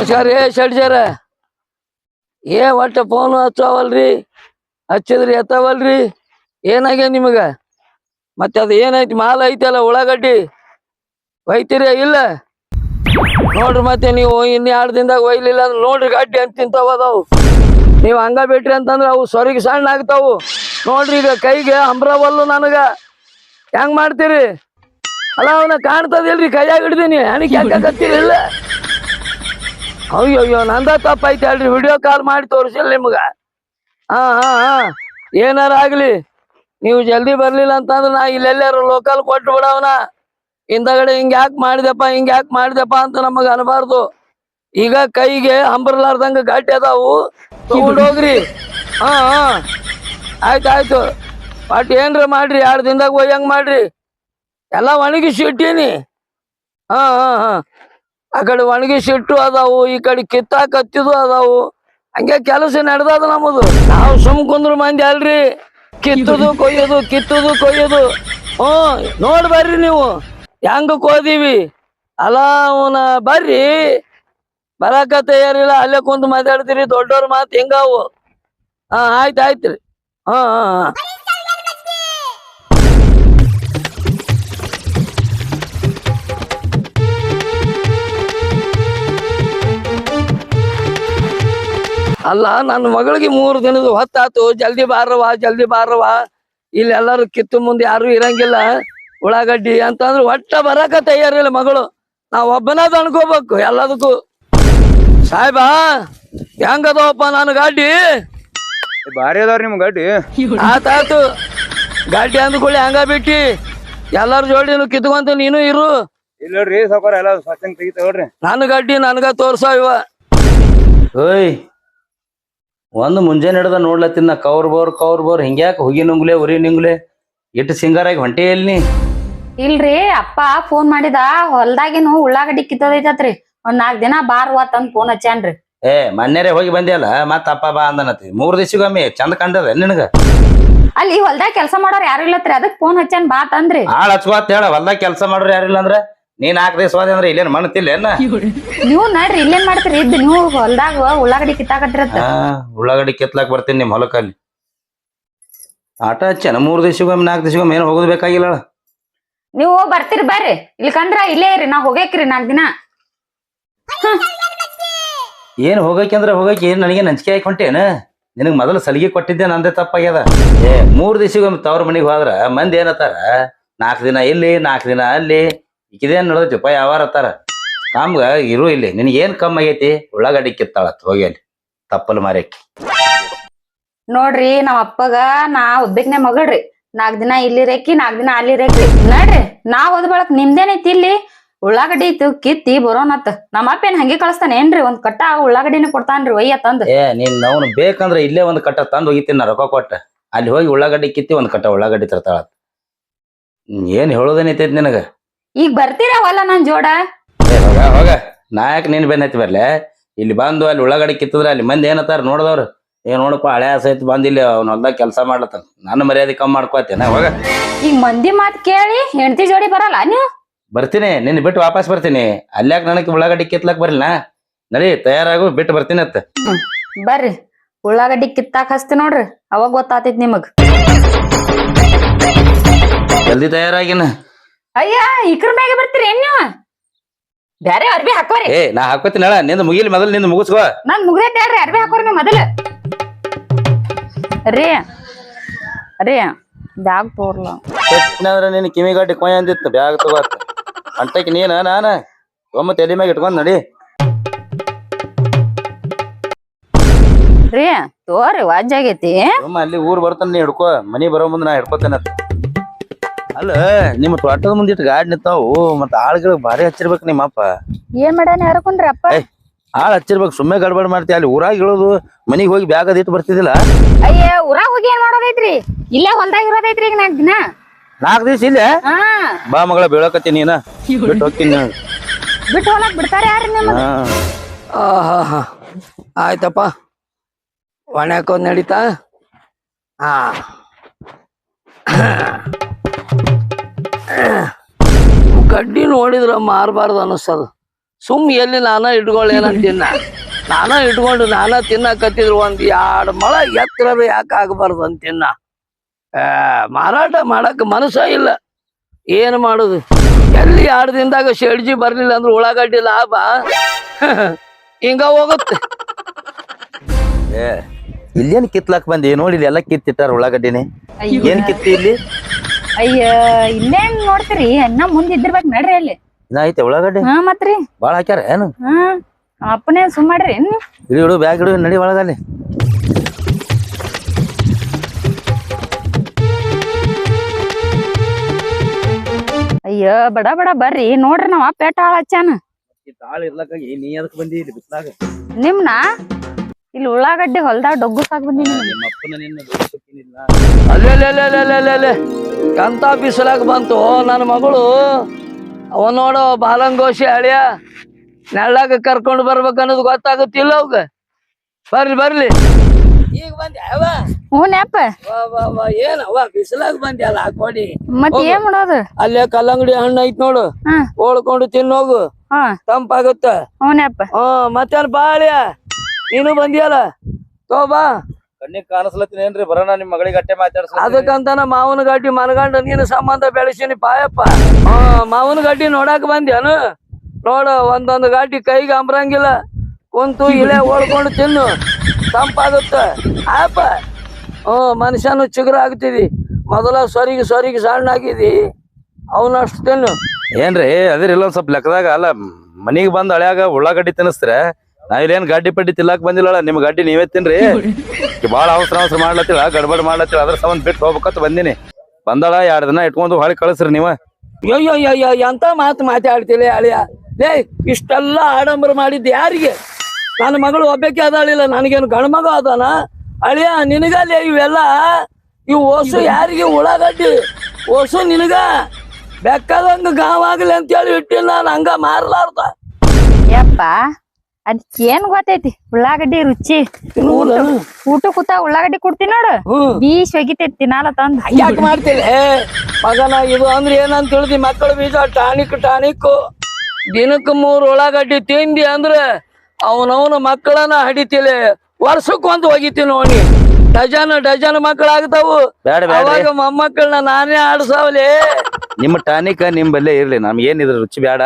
ನಮಸ್ಕಾರ ಏ ಶಡ್ಜರ ಏ, ಒಟ್ಟ ಫೋನ್ ಹಚ್ಚವಲ್ರಿ? ಹಚ್ಚಿದ್ರಿ ಎತ್ತವಲ್ರಿ? ಏನಾಗ್ಯ ನಿಮಗ? ಮತ್ತೆ ಅದು ಏನೈತಿ? ಮಾಲ್ ಐತಲ್ಲ ಉಳ್ಳಾಗಡ್ಡಿ? ಒಯ್ತೀರಿ ಇಲ್ಲ? ನೋಡ್ರಿ ಮತ್ತೆ ನೀವು ಇನ್ನು ಎರಡು ದಿನದಾಗ ಒಯ್ಲಿಲ್ಲ ಅಂದ್ರೆ ನೋಡ್ರಿ ಗಡ್ಡಿ ಅಂತ ತಿಂತಾವದವು ನೀವು ಹಂಗ ಬಿಟ್ರಿ ಅಂತಂದ್ರೆ ಅವು ಸೊರಿಗೆ ಸಣ್ಣ ಆಗ್ತಾವು. ನೋಡ್ರಿ ಈಗ ಕೈಗೆ ಅಂಬ್ರವಲ್ಲು ನನಗ. ಹೆಂಗ್ ಮಾಡ್ತೀರಿ? ಅಲ್ಲ, ಅವನ ಕಾಣ್ತದಿಲ್ರಿ ಕೈಯಾಗ ಹಿಡ್ದೀನಿ. ಹಣಿಕೆ ಇಲ್ಲ. ಅಯ್ಯೋ ಅಯ್ಯೋ ನಂದ ತಪ್ಪೈತೆ ಅಲ್ರಿ ವಿಡಿಯೋ ಕಾಲ್ ಮಾಡಿ ತೋರಿಸಿಲ್ಲ ನಿಮ್ಗ. ಹಾ ಹಾ ಹಾ. ಏನಾರ ಆಗ್ಲಿ, ನೀವು ಜಲ್ದಿ ಬರ್ಲಿಲ್ಲ ಅಂತಂದ್ರೆ ನಾ ಇಲ್ಲೆಲ್ಲಾರು ಲೋಕಲ್ ಕೊಟ್ಟು ಬಿಡವನ. ಹಿಂದಗಡೆ ಹಿಂಗ್ ಯಾಕೆ ಮಾಡಿದೆಪ್ಪ ಹಿಂಗ್ ಯಾಕೆ ಮಾಡಿದೆಪ್ಪ ಅಂತ ನಮಗ ಅನ್ಬಾರ್ದು. ಈಗ ಕೈಗೆ ಹಂಬರ್ಲಾರ್ದಂಗ ಗಟ್ಟಿ ಅದಾವು. ಹೋಗ್ರಿ. ಹಾ ಹಾ. ಆಯ್ತು ಆಯ್ತು. ಬಟ್ ಏನ್ರ ಮಾಡ್ರಿ, ಎರಡು ದಿನದಾಗ ಒಯ್ಯಂಗ್ ಮಾಡ್ರಿ. ಎಲ್ಲ ಒಣಗಿಸಿ ಇಟ್ಟೀನಿ. ಹಾ ಹಾ ಹಾ. ಆ ಕಡೆ ಒಣಗಿಸಿಟ್ಟು ಅದಾವು, ಈ ಕಡೆ ಕಿತ್ತಾಕತ್ತಿದು ಅದಾವು. ಹಂಗೆ ಕೆಲಸ ನಡೆದದ ನಮ್ಮದು. ನಾವು ಸುಮ್ ಕುಂದ್ರ ಮಂದಿ ಅಲ್ರಿ. ಕಿತ್ತದು, ಕೊಯ್ಯೋದು ಕಿತ್ತದು, ಕೊಯ್ಯೋದು. ಹ್ಮ್ ನೋಡ್ ಬರ್ರಿ ನೀವು. ಹೆಂಗ ಕೋದಿವಿ? ಅಲ್ಲ, ಅವನ ಬರ್ರಿ. ಬರಾಕ ತಯಾರಿಲ್ಲ ಅಲ್ಲೇ ಕುಂತು ಮಾತಾಡ್ತೀರಿ. ದೊಡ್ಡವ್ರ ಮಾತು ಹೆಂಗಾವು. ಹಾ, ಆಯ್ತು, ಆಯ್ತ್ರಿ. ಹಾ ಹಾ ಹಾ. ಅಲ್ಲ ನನ್ನ ಮಗಳಿಗೆ ಮೂರು ದಿನದ ಹೊತ್ತಾತು ಜಲ್ದಿ ಬಾರವಾ ಜಲ್ದಿ ಬಾರವಾ ಇಲ್ಲಿ ಎಲ್ಲರೂ ಕಿತ್ತು ಮುಂದೆ ಯಾರು ಇರಂಗಿಲ್ಲ. ಉಳ್ಳಾಗಡ್ಡಿ ಅಂತಂದ್ರೆ ಒಟ್ಟ ಬರಕ ತಯಾರಿಲ್ಲ ಮಗಳು. ನಾ ಒಬ್ಬನಾದ ಅನ್ಕೋಬೇಕು ಎಲ್ಲದಕ್ಕೂ. ಸಾಹೇಬಾ ಹೆಂಗದವಪ್ಪ ನಾನು ಗಾಡಿ? ಭಾರಿ ಅದಾವ್ರಿ ನಿಮ್ ಗಾಡಿ. ಆತಾತು. ಗಾಡಿ ಅಂದ್ಕೊಳ್ಳಿ ಹಂಗ ಬಿಟ್ಟಿ? ಎಲ್ಲಾರ ಜೋಡಿ ಕಿತ್ಕೊಂತ ನೀನು ಇರು. ಇಲ್ಲ ಸಾವ್ಕಾರ ಎಲ್ಲ ಸ್ವಚ್ಛಂಗ್ ನನ್ನ ಗಾಡಿ ನನ್ಗ ತೋರ್ಸೋ ಇವ. ಓಯ್ ಒಂದು ಮುಂಜಾನೆ ಹಿಡ್ದ ನೋಡ್ಲತ್ತಿನ ಕೌರ್ ಬೋರ್ ಕೌರ್ ಬೋರ್ ಹಿಂಗ್ಯಾಕ ಹುಗಿ ನುಂಗ್ಲೆ ಉರಿ ನಿಂಗ್ಲೆ ಇಟ್ಟು ಸಿಂಗಾರಾಗಿ ಹೊಂಟೆ ಎಲ್ಲಿ ಇಲ್ರಿ ಅಪ್ಪ ಫೋನ್ ಮಾಡಿದ ಹೊಲ್ದಾಗಿನೂ ಉಳ್ಳಾಗಡ್ಡಿ ಕಿತ್ತೋದೈತತ್ರಿ. ಒಂದ್ ನಾಲ್ಕ್ ದಿನ ಬಾರ್ವಾ ತಂದ್ ಫೋನ್ ಹಚ್ಚಾನ್ರಿ ಏ ಮನ್ನೇರೆ ಹೋಗಿ ಬಂದಿಯಲ್ಲ ಮತ್ತ ಅಪ್ಪ ಬಾ ಅಂದನತಿ ಮೂರ್ ದಿವ್ಸಗೊಮ್ಮೆ ಚಂದ ಕಂಡದ ನಿನಗ? ಅಲ್ಲಿ ಹೊಲ್ದಾಗ ಕೆಲಸ ಮಾಡೋರ್ ಯಾರು ಇಲ್ಲತ್ರಿ? ಅದಕ್ ಫೋನ್ ಹಚ್ಚಾನ್ ಬಾ ತಂದ್ರಿ. ಆಳ್ ಹಚ್ಕೋತ್ ಹೇಳ ಹೊಲ್ದಾಗ ಕೆಲಸ ಯಾರು ಯಾರಿಲ್ಲ ಅಂದ್ರ ನೀನ್ ಹಾಕದೆ ದಿವಸ ಅಂದ್ರೆ ಇಲ್ಲೇನ್ ಮಣ್ತಿಲ್ಲ ಏನ? ನೀವು ನಡ್ರಿ ಇಲ್ಲೇನ್ ಮಾಡ್ತೀರಿ? ಇದ್ ನೀವು ಹೊಲ್ದಾಗ ಉಳ್ಳಾಗಡ್ಡಿ ಕಿತ್ತಾಕತ್ತಿರತ್ತ. ಆ, ಉಳ್ಳಾಗಡ್ಡಿ ಕೆತ್ಲಾಕ್ ಬರ್ತೀನಿ ನಿಮ್ ಹೊಲಕ್ಕಲ್ಲಿ ಆಟ ಹಚ್ಚನ ಮೂರ್ ದಿವ್ಸಗೊಮ್ಮೆ ನಾಲ್ಕು ದಿವ್ಸಗೊಮ್ಮೆ ಏನು ಹೋಗೋದು ಬೇಕಾಗಿಲ್ಲ. ನೀವು ಬರ್ತೀರಿ ಬರ್ರಿ. ಇಲ್ಕಂದ್ರ ಇಲ್ಲೇ ಇರಿ ನಾ ಹೋಗೇಕ್ರಿ ನಾಲ್ಕ್ ದಿನ. ಏನ್ ಹೋಗಕ್ಕೆ ಅಂದ್ರೆ ಹೋಗಕ್ಕೆ ಏನ್ ನನಗೆ ನಂಚಿಕೆ ಆಯ್ಕೆ ಹೊಂಟೇನ ನಿನಗ್ ಮೊದಲು ಸಲಿಗೆ ಕೊಟ್ಟಿದ್ದೆ ನಂದೇ ತಪ್ಪಾಗ್ಯದ. ಏ ಮೂರ್ ದಿವಸಗೊಮ್ಮೆ ತವ್ರ ಮನಿಗ್ ಹೋದ್ರ ಮಂದಿ ಏನತ್ತಾರ? ನಾಲ್ಕು ದಿನ ಇಲ್ಲಿ ನಾಲ್ಕು ದಿನ ಅಲ್ಲಿ. ಇದೇನ್ ನಡೆದೈತಿಪ್ಪ ಯಾವಾರ ಅತ್ತಾರ? ಕಾಮ್ಗ ಇರು ಇಲ್ಲಿ. ನಿನಗೆ ಏನ್ ಕಮ್ಮಿ ಆಗೈತಿ? ಉಳ್ಳಾಗಡ್ಡಿ ಕಿತ್ತಾಳತ್ ಹೋಗಿ ಅಲ್ಲಿ. ತಪ್ಪಲ್ ಮಾರ್ಯಾಕಿ. ನೋಡ್ರಿ ನಮ್ಮ ಅಪ್ಪಗ ನಾ ಉದ್ದಕ್ಕೆ ಮಗಳ್ರಿ. ನಾಲ್ಕ್ ದಿನ ಇಲ್ಲಿ ರೇಕಿ ನಾಲ್ಕ್ ದಿನ ಅಲ್ಲಿ ರೇಕಿ ನೋಡ್ರಿ ನಾ ಓದ್ ಬಳಕ್ ನಿಮ್ದೇನೈತಿ ಇಲ್ಲಿ? ಉಳ್ಳಾಗಡ್ಡಿ ಇತ್ತು ಕಿತ್ತಿ ಬರೋನತ್ ನಮ್ಮ ಅಪ್ಪ ಏನ್ ಹಂಗೆ ಕಳಿಸ್ತಾನೆ ಏನ್ರಿ? ಒಂದ್ ಕಟ್ಟ ಉಳ್ಳಾಗಡ್ಡಿನ ಕೊಡ್ತಾನ್ರಿ ಒಯ್ಯ ತಂದ್. ಏ ನೀನ್ ಅವ್ನು ಬೇಕಂದ್ರೆ ಇಲ್ಲೇ ಒಂದ್ ಕಟ್ಟ ತಂದು ಹೋಗಿತೀನಿ ನಾ ರೊಕ್ಕ ಕೊಟ್ಟ. ಅಲ್ಲಿ ಹೋಗಿ ಉಳ್ಳಾಗಡ್ಡಿ ಕಿತ್ತಿ ಒಂದ್ ಕಟ್ಟ ಉಳ್ಳಾಗಡ್ಡಿ ತರ್ತಾಳ ಏನ್ ಹೇಳೋದೇನೈತೈತಿ ನಿನಗ? ಈಗ ಬರ್ತೀರವಲ್ಲ ನನ್ ಜೋಡ? ಏ ಹೋಗ ಹೋಗ. ನಾಯಕ್ ನೀನ್ ಬೆನ್ನೈತಿ ಬರ್ಲೆ? ಇಲ್ಲಿ ಬಂದು ಅಲ್ಲಿ ಉಳ್ಳಾಗಡ್ಡಿ ಕಿತ್ತಿದ್ರೆ ಅಲ್ಲಿ ಮಂದಿ ಏನತ್ತಾರ ನೋಡ್ದವ್ರು. ಏ ನೋಡಪ್ಪ ಹಳೆ ಸಹಿತ ಬಂದಿಲ್ಲ ಅವ್ನ ಹೊಲ್ದಾಗ ಕೆಲಸ ಮಾಡ್ಲತ್ತ ನನ್ನ ಮರ್ಯಾದೆ ಕಮ್ಮಿ ಮಾಡ್ಕೋತೇನ ಹೋಗ. ಈಗ ಮಂದಿ ಮಾತ್ ಕೇಳಿ ಹೆಂಡತಿ ಜೋಡಿ ಬರಲ್ಲ ನೀವು? ಬರ್ತೀನಿ ನಿನ್ನ ಬಿಟ್ಟು ವಾಪಸ್ ಬರ್ತೀನಿ. ಅಲ್ಯಾಕ ನನಗೆ ಉಳ್ಳಾಗಡ್ಡಿ ಕಿತ್ಲಕ್ ಬರಲ್ಲ ನಡಿ ತಯಾರಾಗು ಬಿಟ್ಟು ಬರ್ತೀನಿ ಅತ್ತ. ಬರ್ರಿ. ಉಳ್ಳಾಗಡ್ಡಿ ಕಿತ್ತಾಕ್ ಹಸ್ತಿ ನೋಡ್ರಿ ಅವಾಗ ಗೊತ್ತಾತೈತಿ ನಿಮಗ್. ಜಲ್ದಿ ತಯಾರಾಗಿನ. ಅಯ್ಯ ಇಕ್ರ ಮ್ಯಾಗೆ ಬರ್ತೀರಿ ಏನ್ ನೀವು? ಬ್ಯಾರೆ ಅರ್ಬಿ ಹಾಕೋರಿ. ಏ ನಾ ಹಾಕೋತೀನಿ ಹೇಳ ನಿಂದ ಮುಗಿಲಿ ಮೊದಲು ನಿಂದ ಮುಗಿಸ್ಕೋ. ನಾನ್ ಮುಗ್ದೈತೆ ಹೇಳ್ರಿ ಅರ್ಬಿ ಹಾಕೋರಿ ನೀವು ಮೊದಲು. ರೀ ರೀ ಬ್ಯಾಗ್ ತೋರ್ಲ. ಅಂದ್ರೆ ನಿನ್ನ ಕಿವಿಗಡ್ಡಿ ಕೊಯ್ ಅಂದಿತ್ತು ಬ್ಯಾಗ್ ತಗೋತ ಅಂಟಕ್ಕೆ ನೀನ ನಾನ? ಒಮ್ಮ ತಲೆ ಮ್ಯಾಗ ಇಟ್ಕೊಂಡ್ ನಡಿ. ರೀ ತೋರಿ ವಾಜ್ ಆಗೈತಿ. ಒಮ್ಮ ಅಲ್ಲಿ ಊರ್ ಬರ್ತಾನ ನೀ ಹಿಡ್ಕೋ ಮನಿ ಬರೋ ಮುಂದೆ ನಾ ಹಿಡ್ಕೋತೇನೆ ಅತ್ತ ಅಲ್ಲ ನಿಮ್ಮ ತೋಟದ ಮುಂದೆ ಇಟ್ಟು ಗಾಡಿ ನಿಂತಾವು ಮತ್ತ ಆಳ್ಗಳ ಭಾರಿ ಹಚ್ಚಿರ್ಬೇಕು ನಿಮ್ಮ ಅಪ್ಪ. ಏನ್ ಮಾಡ್ಯಾನ ಯಾರಕೊಂಡ್ರಿ ಅಪ್ಪ ಆಳ್ ಹಚ್ಚಿರ್ಬೇಕು ಸುಮ್ಮನೆ ಗಡ್ಬಡ್ ಮಾಡ್ತಿ ಅಲ್ಲಿ ಊರಾಗ ಇಳೋದು ಮನಿಗ್ ಹೋಗಿ ಬ್ಯಾಗ್ ಅದಿಟ್ಟು ಬರ್ತಿದಿಲ್ಲ ಅಯ್ಯೋ ಊರಾಗ ಹೋಗಿ ಏನ್ ಮಾಡೋದೈತ್ರಿ? ಇಲ್ಲೇ ಹೊಲ್ದಾಗ ಇರೋದೈತ್ರಿ ಈಗ ನಾಲ್ಕು ದಿನ. ನಾಲ್ಕು ದಿವಸ ಇಲ್ಲೇ? ಹಾ. ಬಾ ಮಗಳ ಬೀಳಕತ್ತಿ ನೀನ. ಬಿಟ್ಟು ಹೋಗ್ತೀನಿ. ಬಿಟ್ಟು ಹೋಗಕ್ ಬಿಡ್ತಾರ ಯಾರು ನಿಮ್ಮ ಆಹಾ ಹಾ ಆಯ್ತಪ್ಪ. ಒಣಕೋದ್ ನಡೀತಾ? ಹಾ. ಗಡ್ಡಿ ನೋಡಿದ್ರ ಮಾರಬಾರ್ದು ಅನಿಸ್ತದ. ಸುಮ್ ಎಲ್ಲಿ ನಾನ ಇಟ್ಕೊಳ್ಳೇನಂತಿನ್ನ ನಾನ ಇಟ್ಕೊಂಡು ನಾನ ತಿನ್ನಕತ್ತಿದ್ರು ಒಂದ್ ಎರಡ್ ಮಳ ಎತ್ತರ ಯಾಕೆ ಆಗಬಾರ್ದು ಅಂತಿನ್ನ ಮಾರಾಟ ಮಾಡಕ್ ಮನಸ್ಸ ಇಲ್ಲ. ಏನ್ ಮಾಡುದು? ಎಲ್ಲಿ ಎರಡು ದಿನದಾಗ ಶೆಡ್ಜಿ ಬರ್ಲಿಲ್ಲ ಅಂದ್ರೆ ಉಳ್ಳಾಗಡ್ಡಿ ಲಾಭ? ಹಿಂಗ ಹೋಗುತ್ತೆ. ಇಲ್ಲೇನ್ ಕಿತ್ಲಾಕ್ ಬಂದಿ? ನೋಡಿ ಇಲ್ಲಿ ಎಲ್ಲ ಕಿತ್ತಿಟ್ಟಾರ ಉಳ್ಳಾಗಡ್ಡಿನೇ? ಏನ್ ಕಿತ್ತಿ ಇಲ್ಲಿ? ಅಯ್ಯ ಇಲ್ಲೇನ್ ನೋಡ್ತೀರಿ? ಇನ್ನ ಮುಂದ್ ಇದ್ದಿರ್ಬೇಕ್ ನಡ್ರಿ ಅಲ್ಲಿ. ಇನ್ನ ಐತೆ ಉಳ್ಳಾಗಡ್ಡಿ? ಹಾ ಮತ್ರಿ. ಬಾಳ ಹಾಕ್ಯಾರ ಏನು? ಹಾ ಅಪ್ಪನೇ ಸುಮ್ ಮಾಡ್ರಿ. ಇಡಿ? ಇಡು ಬ್ಯಾಗ್ ಇಡು ನಡಿ ಒಳಗಲ್ಲಿ ಅಯ್ಯೋ ಬಡ ಬಡ ಬರ್ರಿ. ನೋಡ್ರಿ ನಾವ್ ಪೇಟ ಹಾಳ್ ಹಚ್ಚಾನ ನೀ ಅದಕ್ಕೆ ಬಂದಿ ಇಲ್ಲಿ ಬಿಸ್ಲಾಗ? ನಿಮ್ನ? ಇಲ್ಲಿ ಉಳ್ಳಾಗಡ್ಡಿ ಹೊಲ್ದಾಗ ಡೊಗ್ಗು ಸಾಕ್ ಬಂದಿನಿ ನಿಮ್ಮ ಅಪ್ಪನ ನಿನ್ನ ಅಲ್ಲೇ. ಎಂತ ಬಿಸಿಲಾಗ ಬಂತು? ನನ್ನ ಮಗಳು ಅವ ನೋಡು ಬಾಲಂಗೋಶಿ ಅಳಿಯ ನೆಳ್ಳಾಗ ಕರ್ಕೊಂಡು ಬರ್ಬೇಕು ಅನ್ನೋದು ಗೊತ್ತಾಗುತ್ತಿಲ್ಲ ಅವ್ಗ. ಬರ್ಲಿ ಬರ್ಲಿ. ಈಗ ಬಂದ್ಯಾವ ಅವ? ಹ್ಞೂನಪ್ಪ ವಾ, ವಾ, ವಾ, ಏನವ್ವ ಬಿಸಿಲಾಗ ಬಂದ್ಯಲ್ಲ ಆ ಹಾಕೊಡಿ ಮತ್ತೆ ಏನ್ ಮಾಡೋದು? ಅಲ್ಲೇ ಕಲ್ಲಂಗಡಿ ಹಣ್ಣು ಐತ್ ನೋಡು. ಓಡ್ಕೊಂಡು ಓಳ್ಕೊಂಡು ತಿನ್ನೋಗು ಹಾ. ತಂಪಾಗುತ್ತ. ಹ್ಞೂನಪ್ಪ ಹ್ಮ್ ಮತ್ತೇನ್ ಬಾಳ್ಯ? ನೀನು ಬಂದಿಯಲ್ಲ? ತೋ ಬಾ. ಕಣ್ಣಿಗೆ ಕಾಣಿಸ್ಲತ್ತೀನಿ ಏನ್ರಿ? ಬರೋಣ ನಿಮ್ಮ ಮಗಳಿಗೆ ಅಟ್ಟೆ ಮಾತಾಡ್ಸ ಅದಕ್ಕಂತಾನ ಮಾವನ ಗಡ್ಡಿ ಮನಗಂಡ ನೀನು ಸಂಬಂಧ ಬೆಳೆಸಿನಿ ಪಾಯಪ್ಪ. ಆ, ಮಾವನ ಗಡ್ಡಿ ನೋಡಾಕ ಬಂದ್ಯಾನು? ನೋಡ ಒಂದೊಂದು ಗಾಡಿ ಕೈಗೆ ಅಂಬ್ರಂಗಿಲ್ಲ. ಕುಂತು ಇಲೆ ಓಡ್ಕೊಂಡು ತಿನ್ನು. ತಂಪಾಗುತ್ತ ಆಯಪ್ಪ ಹ್ಮ್ ಮನುಷ್ಯನು ಚಿಗುರ ಆಗ್ತಿದಿ. ಮೊದಲ ಸೊರಿಗೆ ಸೊರಿಗೆ ಸಣ್ಣ ಆಗಿದಿ ಅವನಷ್ಟು ತಿನ್ನು. ಏನ್ರಿ ಅದಿರಿ ಇಲ್ಲ ಒಂದ್ ಸ್ವಲ್ಪ ಲೆಕ್ಕದಾಗ ಅಲ್ಲ ಮನಿಗೆ ಬಂದ್ ಹಳ್ಯಾಗ ಉಳ್ಳಾಗಡ್ಡಿ ತಿನ್ನಿಸ್ತ್ರ ನಾ ಇಲ್ಲೇನ್ ಗಾಡಿ ಪಡ್ಡಿ ತಿಲ್ಲಕ್ ಬಂದಿಲ್ಲ ನಿಮ್ ಗಡ್ಡಿ ನೀವೇ ತಿನ್ರಿ. ಬಾಳ ಅವಸರ ಅವಸರ ಮಾಡ್ಲತ್ತಿಲ್ಲ ಗಡ್ಬಡ್ ಮಾಡ್ಲತ್ತಿಲ್ಲ ಅದ್ರ ಸಂಬಂಧ ಬಿಟ್ಟು ಹೋಗ್ಬೇಕಂತ ಬಂದಿನಿ. ಬಂದಳ ಎರಡ್ ದಿನ ಇಟ್ಕೊಂಡು ಹೊಳಿ ಕಳಿಸ್ರಿ ನೀವ. ಅಯ್ಯೋ ಅಯ್ಯೋ ಎಂತ ಮಾತು ಮಾತಾಡ್ತಿಲ್ಲ ಅಳಿಯ ಲೇ ಇಷ್ಟೆಲ್ಲ ಆಡಂಬರ ಮಾಡಿದ್ ಯಾರಿಗೆ? ನನ್ನ ಮಗಳು ಒಬ್ಬಕ್ಕೆ ಅದಾಳಿಲ್ಲ ನನಗೇನು ಗಂಡ್ಮಗ ಅದಾನ? ಅಳಿಯ ನಿನಗಲ್ಲೇ ಇವೆಲ್ಲ ಇವು ಓಸು ಯಾರಿಗೆ ಉಳ್ಳಾಗಡ್ಡಿ ಓಸು ನಿನಗ ಬೆಕ್ಕದಂಗ ಗಾವಾಗ್ಲಿ ಅಂತೇಳಿ ಇಟ್ಟಿಲ್ಲ ನಾನು ಹಂಗ ಮಾರ್ಲಾರ್ದ. ಯಪ್ಪ ಅದಕ್ ಏನ್ ಗೊತ್ತೈತಿ? ಉಳ್ಳಾಗಡ್ಡಿ ರುಚಿ. ಊಟ ಕೂತ ಉಳ್ಳಾಗಡ್ಡಿ ಕೊಡ್ತೀನಿ ನೋಡು. ಬೀಸ್ ಒಗಿತೈತಿ ತಿನ್ನಲ್ಲ ತಂದ್. ಯಾಕೆ ಮಾಡ್ತೀರಿ? ಮಗನ ಇದು ಅಂದ್ರೆ ಏನಂತ ತಿಳಿದಿ? ಮಕ್ಕಳು ಬೀಜ ಟಾನಿಕ್ ಟಾನಿಕ್. ದಿನಕ್ಕೆ ಮೂರು ಉಳ್ಳಾಗಡ್ಡಿ ತಿಂದಿ ಅಂದ್ರೆ ಅವನವನ ಮಕ್ಕಳನ್ನ ಹಡಿತಿಲೆ. ವರ್ಷಕ್ಕೆ ಒಂದು ಒಗಿತಿ ನೋಡಿ. ಡಜನ್ ಡಜನ್ ಮಕ್ಕಳಾಗ್ತಾವು. ಅವಾಗ ಮೊಮ್ಮಕ್ಕಳನ್ನ ನಾನೇ ಆಡ್ಸಾವಲೆ. ನಿಮ್ಮ ಟಾನಿಕ್ ನಿಮ್ಮಲ್ಲೇ ಇರ್ಲಿ. ನಮ್ಗೆ ಏನಿದ್ರು ರುಚಿ ಬ್ಯಾಡ.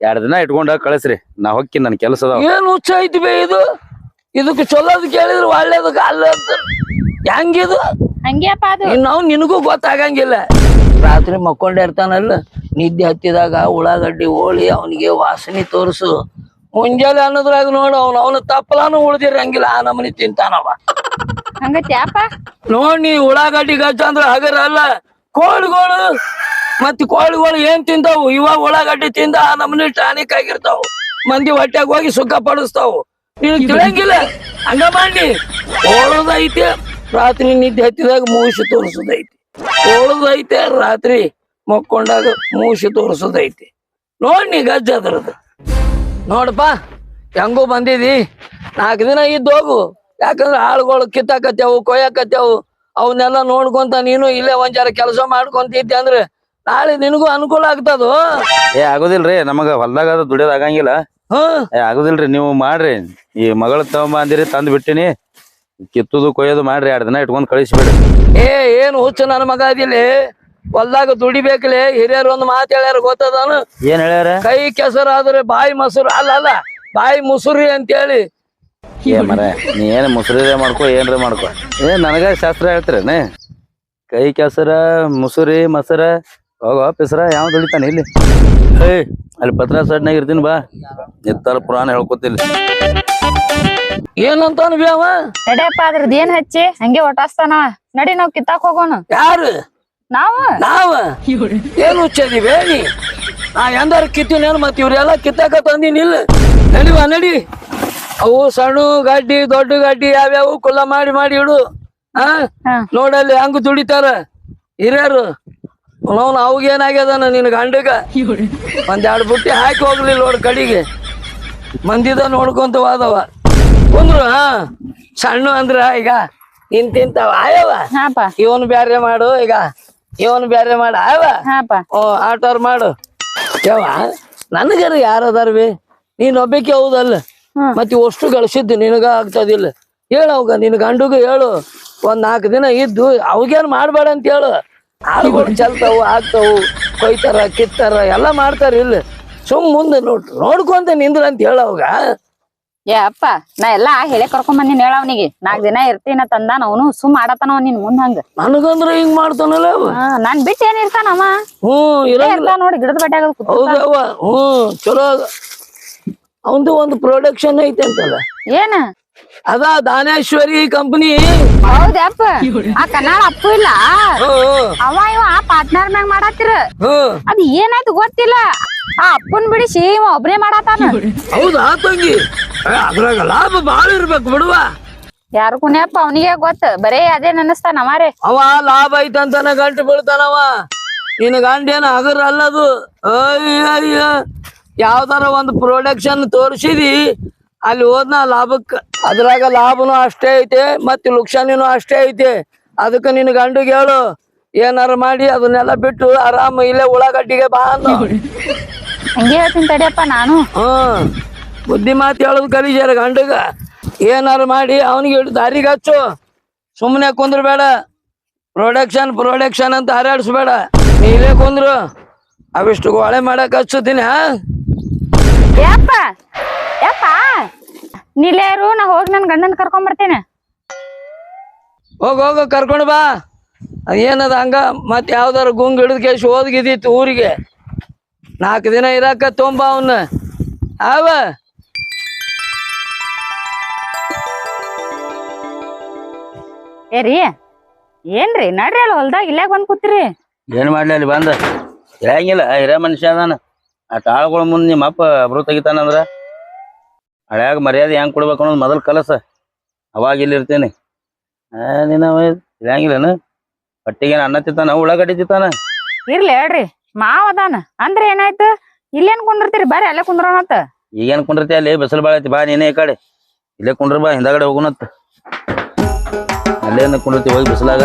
ಎರಡ್ ದಿನ ಇಟ್ಕೊಂಡ ಕಳಿಸ್ರಿ. ನಾ ಹೊಕ್ಕಿ ನನ್ ಕೆಲಸ ಅದಾವ. ಏನ್ ಹುಚ್ಚ ಐತಿ ಬೇ ಇದು? ಇದಕ್ಕೆ ಚೊಲ್ಲೋದು ಕೇಳಿದ್ರೆ ಒಳ್ಳೇದಕ್ಕೆ ಅಲ್ಲ ಅಂತ. ಹೆಂಗಿದು ಅದು. ನಾವು ನಿನಗೂ ಗೊತ್ತಾಗಂಗಿಲ್ಲ. ರಾತ್ರಿ ಮಕ್ಕೊಂಡೇ ಇರ್ತಾನಲ್ಲ ನಿದ್ದೆ ಹತ್ತಿದಾಗ ಉಳ್ಳಾಗಡ್ಡಿ ಹೋಳಿ ಅವನಿಗೆ ವಾಸನೆ ತೋರಿಸು. ಮುಂಜಾನೆ ಅನ್ನೋದ್ರಾಗ ನೋಡು ಅವನು ಅವನ ತಪ್ಪಲಾನು ಉಳ್ದಿರಂಗಿಲ್ಲ ಆ ನಮನಿ ತಿಂತಾನವ. ಹಂಗತ್ಯಾಪ ನೋಡಿ ಉಳ್ಳಾಗಡ್ಡಿ ಗಜ್ಜ ಅಂದ್ರೆ ಹಗರ ಅಲ್ಲ ಕೋಳಿಗಳು ಮತ್ ಕೋಳಿಗಳು ಏನ್ ತಿಂತಾವು ಇವಾಗ ಉಳ್ಳಾಗಡ್ಡಿ ತಿಂದ ಆ ನಮನಿ ಟಾನಿಕ್ ಆಗಿರ್ತಾವ. ಮಂದಿ ಹೊಟ್ಟೆಗ್ ಹೋಗಿ ಸುಖ ಪಡಿಸ್ತಾವು. ನೀನು ತಿಳಿಯಂಗಿಲ್ಲ? ಹಂಗ ಮಾಡಿ ಓಳದೈತೆ ರಾತ್ರಿ ನಿದ್ದೆ ಹತ್ತಿದಾಗ ಮೂಸಿ ತೋರಿಸೋದೈತಿ. ಓಳದೈತೆ ರಾತ್ರಿ ಮಕ್ಕೊಂಡಾಗ ಮೂಸಿ ತೋರಿಸೋದೈತಿ. ನೋಡ್ ನೀ ಗಜ್ಜ ಅದ್ರದ್ದು. ನೋಡಪ್ಪ ಹೆಂಗೂ ಬಂದಿದಿ. ನಾಲ್ಕು ದಿನ ಇದ್ದೋಗು. ಹೋಗು ಯಾಕಂದ್ರೆ ಆಳುಗಳು ಕಿತ್ತಾಕತ್ಯಾವು ಕೊಯ್ಯಾಕತ್ಯಾವು ಅವನ್ನೆಲ್ಲ ನೋಡ್ಕೊಂತ ನೀನು ಇಲ್ಲೇ ಒಂದ್ ಜರ ಕೆಲಸ ಮಾಡ್ಕೊಂತಿದ್ದೆ ಅಂದ್ರೆ ನಾಳೆ ನಿನಗೂ ಅನುಕೂಲ ಆಗ್ತದೋ? ಏ ಆಗೋದಿಲ್ರಿ ನಮಗ ಹೊಲ್ದಾಗ ಅದು ದುಡಿಯೋದ್ ಆಗಂಗಿಲ್ಲ. ಹ್ಮ್ ಏ ಆಗುದಿಲ್ರಿ ನೀವು ಮಾಡ್ರಿ. ಈ ಮಗಳ ತಗೊಂಬ ಅಂದಿರಿ ತಂದ್ ಬಿಟ್ಟಿನಿ. ಕಿತ್ತುದು ಕೊಯ್ಯೋದು ಮಾಡ್ರಿ ಎರಡ್ ದಿನ ಇಟ್ಕೊಂಡ್ ಕಳಿಸ್ಬಿಡ್ರಿ. ಏ ಏನು ಹುಚ್ಚು ನನ್ನ ಮಗ ಅದಿಲ್ಲಿ ಹೊಲ್ದಾಗ ದುಡಿಬೇಕಲೆ? ಹಿರಿಯರು ಒಂದು ಮಾತು ಹೇಳ್ಯಾರ ಗೊತ್ತದಾನು? ಏನ್ ಹೇಳ್ಯಾರ? ಕೈ ಕೆಸರಾದ್ರೆ ಬಾಯಿ ಮೊಸರು ಅಲ್ಲ ಅಲ್ಲ ಬಾಯಿ ಮುಸುರಿ ಅಂತೇಳಿ. ಏ ಮರ ನೀ ಏನ್ ಮುಸುರಿ ಮಾಡ್ಕೋ ಏನ್ರ ಮಾಡ್ಕೋ. ಏ ನನಗ ಶಾಸ್ತ್ರ ಹೇಳ್ತೀರೇನೆ? ಕೈ ಕೆಸರ ಮುಸುರಿ ಮಸರ ಹೋಗೋ ಪಿಸರ ಯಾವ ದುಡಿತಾನೆ ಇಲ್ಲಿ. ಏ ಅಲ್ಲಿ ಪತ್ರ ಸಡ್ನಾಗ ಇರ್ತೀನಿ ಬಾ. ನಿತ್ತಾರ ಪುರಾಣ ಹೇಳ್ಕೊತಿಲ್ಲ. ಏನಂತಾನ ಬಿ ಅವ? ನಡಿಯಪ್ಪ ಅದ್ರದ್ ಏನ್ ಹಚ್ಚಿ? ಹಂಗೆ ಒಟಾಸ್ತಾನವ. ನಡಿ ನಾವ್ ಕಿತ್ತಾಕ್ ಹೋಗೋಣ. ಯಾರು? ನಾವು? ನಾವ? ಏನು ಹುಚ್ಚದಿ ಬೇಡಿ. ನಾ ಎಂದಾರು ಕಿತ್ತೀನೇನು ಮತ್ತೆ ಇವ್ರೆಲ್ಲ ಕಿತ್ತಾಕ ತಂದಿನಿಲ್ಲ ನಡಿವ ನಡಿ ಅವು ಸಣ್ಣ ಗಡ್ಡಿ ದೊಡ್ಡ ಗಡ್ಡಿ ಯಾವ್ಯಾವು ಕುಲ್ಲ ಮಾಡಿ ಮಾಡಿ ಇಡು. ಹಾ ಹಾ. ನೋಡಲ್ಲಿ ಹಂಗ ದುಡಿತಾರ. ಹಿರಿಯರು. ಅವನು ಅವಾಗೇನಾಗ್ಯದನ ನಿನ್ ಗಂಡಗ? ಒಂದೆರಡು ಬುಟ್ಟಿ ಹಾಕಿ ಹೋಗ್ಲಿಲ್ಲ ನೋಡ್ ಕಡಿಗೆ. ಮಂದಿದ ನೋಡ್ಕೊಂತ ಹೋದವ. ಕುಂದ್ರು ಹಾ? ಸಣ್ಣ ಅಂದ್ರ ಈಗ ನಿನ್ ತಿಂತಾವ. ಆಯವ ಇವನ್ ಬ್ಯಾರೆ ಮಾಡು ಈಗ ಇವನ್ ಬ್ಯಾರೆ ಮಾಡು. ಆಯವ ಓ ಆಟೋರ್ ಮಾಡು. ಯಾವ ನನಗರ ಯಾರದಾರ ಬಿ ನೀನ್ ಒಬ್ಬಕ್ಕೆ ಹೌದಲ್ಲ. ಮತ್ತೆ ಅಷ್ಟು ಗಳಿಸಿದ್ದು ನಿನಗ ಆಗ್ತದಿಲ್ಲ. ಹೇಳು ಅವಾಗ ನಿನ್ ಗಂಡುಗ ಹೇಳು. ಒಂದ್ ನಾಲ್ಕು ದಿನ ಇದ್ದು ಅವಾಗೇನ್ ಮಾಡ್ಬೇಡ ಅಂತ ಹೇಳು. ಆಳುಗಳು ಚಲ್ತಾವು ಆಗ್ತಾವು ಕೊಯ್ತಾರ ಕಿತ್ತಾರ ಎಲ್ಲ ಮಾಡ್ತಾರ ಇಲ್ಲ. ಸುಮ್ ಮುಂದೆ ನೋಡ್ ನೋಡ್ಕೊಂತ ನಿಂದ್ರ ಅಂತ ಹೇಳ ಅವಾಗ. ಏ ಅಪ್ಪ ನಾ ಎಲ್ಲಾ ಹೇಳಿ ಕರ್ಕೊಂಡ್ ಬಂದಿನ ಹೇಳ ಅವನಿಗೆ. ನಾಕ್ ದಿನ ಇರ್ತೀನ ತಂದಾನ ಅವನು ಸುಮ್ ಮಾಡತಾನವ ನಿನ್ ಮುಂದ್ ಹಂಗ. ನನಗಂದ್ರ ಹಿಂಗ್ ಮಾಡ್ತಾನಲ್ಲ ಅವ? ಹಾ, ನಾನ್ ಬಿಟ್ಟು ಏನ್ ಇರ್ತಾನವ ಹ್ಮ್ ಇಲ್ಲೇ ಇರಂಗಿಲ್ಲ ಇರ್ತಾನ ನೋಡಿ ಗಿಡದ ಬಟ್ಟೆ ಹೌದವ್ವ ಹ್ಮ್ ಚಲೋ ಅವಂದು ಒಂದು ಪ್ರೊಡಕ್ಷನ್ ಐತೆ ಅಂತಲ್ಲ. ಏನ? ಅದ ದಾನೇಶ್ವರಿ ಕಂಪನಿ ಹೌದಪ್ಪ ಆ ಕನ್ನಡ ಅಪ್ಪು ಇಲ್ಲ. ಅವ ಇವ ಪಾರ್ಟ್ನರ್ ಮ್ಯಾಗ ಮಾಡತ್ತಿರ ಅದ್ ಏನಾಯ್ತು ಗೊತ್ತಿಲ್ಲ. ಆ ಅಪ್ಪನ್ ಬಿಡಿಸಿ ಇವ ಒಬ್ನೇ ಮಾಡತಾನ. ಹೌದಾ ತಂಗಿ? ಅದ್ರಾಗ ಲಾಭ ಬಾಳ ಇರ್ಬೇಕು ಬಿಡುವ. ಯಾರು ಕುಣ್ಯಪ್ಪ ಅವನಿಗೆ ಗೊತ್ತ. ಬರೇ ಅದೇ ನೆನಸ್ತಾನ ಮಾರೇ. ಅವ ಲಾಭ ಐತಂತಾನ ಗಂಟು ಬೀಳ್ತಾನವ ನಿನ್ನ ಗಂಡ ಏನ ಅಲ್ಲ ಅಲ್ಲದು ಅಯ್ಯ ಯಾವ್ದಾರ ಒಂದು ಪ್ರೊಡಕ್ಷನ್ ತೋರಿಸಿದಿ ಅಲ್ಲಿ ಹೋದ್ನ ಲಾಭಕ್ಕ ಅದ್ರಾಗ ಲಾಭನು ಅಷ್ಟೇ ಐತೆ ಮತ್ತೆ ಲುಕ್ಷಾನಿನೂ ಅಷ್ಟೇ ಐತೆ. ಅದಕ್ಕೆ ನಿನ್ನ ಗಂಡಿಗೆ ಹೇಳು ಏನಾರ ಮಾಡಿ ಅದನ್ನೆಲ್ಲ ಬಿಟ್ಟು ಆರಾಮ ಇಲ್ಲೇ ಉಳ್ಳಾಗಡ್ಡಿಗೆ ಬಾ ಅಂದ. ಹಂಗೆ ಹೇಳ್ತೀನಿ ತಡಿಯಪ್ಪ ನಾನು. ಹ್ಮ್ ಬುದ್ಧಿ ಮಾತು ಹೇಳೋದು ಕಲಿಸ್ಯಾರ ಗಂಡಗ. ಏನಾರು ಮಾಡಿ ಅವನಿಗೆ ದಾರಿಗೆ ಹಚ್ಚು. ಸುಮ್ಮನೆ ಕುಂದ್ರಬೇಡ. ಪ್ರೊಡಕ್ಷನ್ ಪ್ರೊಡಕ್ಷನ್ ಅಂತ ಹಾರಾಡಿಸ್ಬೇಡ. ನೀ ಇಲ್ಲೇ ಕುಂದ್ರು. ಅವಿಷ್ಟು ಗೋಳೆ ಮಾಡಕ್ ಹಚ್ಚುತ್ತೀನಿ ಹಾ? ನಿಲೇರು ನಾ ಹೋಗಿ ನನ್ ಗಂಡನ್ ಕರ್ಕೊಂಡ್ ಬರ್ತೇನೆ. ಹೋಗ ಹೋಗ ಕರ್ಕೊಂಡು ಬಾ. ಏನದ ಹಂಗ ಮತ್ ಯಾವ್ದಾರ ಗುಂಗ್ ಹಿಡಿದ್ ಕೇಶ್ ಓದ್ಗಿದ್ದಿತ್ತು ಊರಿಗೆ. ನಾಲ್ಕು ದಿನ ಇರಾಕ ತೊಂಬ ಅವನ್ನ ಅವ ಏರಿ ರೀ ಏನ್ರಿ ನಡ್ರಿ ಅಲ್ಲ ಹೊಲ್ದಾಗ ಇಲ್ಲಾಗ ಬಂದ್ ಕೂತ್ರಿ? ಏನ್ ಮಾಡ್ಲಿ ಅಲ್ಲಿ ಬಂದ? ಇರಂಗಿಲ್ಲ ಹಿರೇ ಮನುಷ್ಯ ಅದಾನ. ಆ ತಾಳ್ಗಳ ಮುಂದ್ ನಿಮ್ಮ ಅಪ್ಪ ಅಬ್ರು ತೆಗಿತಾನಂದ್ರ. ಹಳ್ಯಾಗ ಮರ್ಯಾದೆ ಹೆಂಗ್ ಕೊಡ್ಬೇಕು ಅನ್ನೋದು ಮೊದಲ್ ಕಲಸ. ಅವಾಗ ಇಲ್ಲಿ ಇರ್ತೇನೆ. ಆ ನಿನ್ನ ಇರಂಗಿಲ್ಲನ ಹೊಟ್ಟಿಗೆ ಅನ್ನ ತಿತ್ತಾನ ಉಳ್ಳಾಗಡ್ಡಿ ತಿತ್ತಾನ ಇರ್ಲಿ ಹೇಳ್ರಿ ಮಾವದಾನ ಅದಾನ. ಅಂದ್ರೆ ಏನಾಯ್ತು? ಇಲ್ಲೇನ್ ಕುಂದಿರ್ತೀರಿ ಬಾರಿ ಅಲ್ಲೇ ಕುಂದ್ರೋಣತ್ತ ಈಗೇನ್ ಕುಂಡಿರ್ತಿ ಅಲ್ಲಿ? ಬಿಸಿಲು ಬಾಳ ಐತಿ ಬಾ ನೀನೇ ಈ ಕಡೆ. ಇಲ್ಲೇ ಕುಂಡ್ರ ಬಾ ಹಿಂದಾಗಡೆ ಹೋಗುನತ್ತ ಅಲ್ಲೇನ ಕುಂದಿರ್ತಿ ಹೋಗಿ ಬಿಸಿಲಾಗ.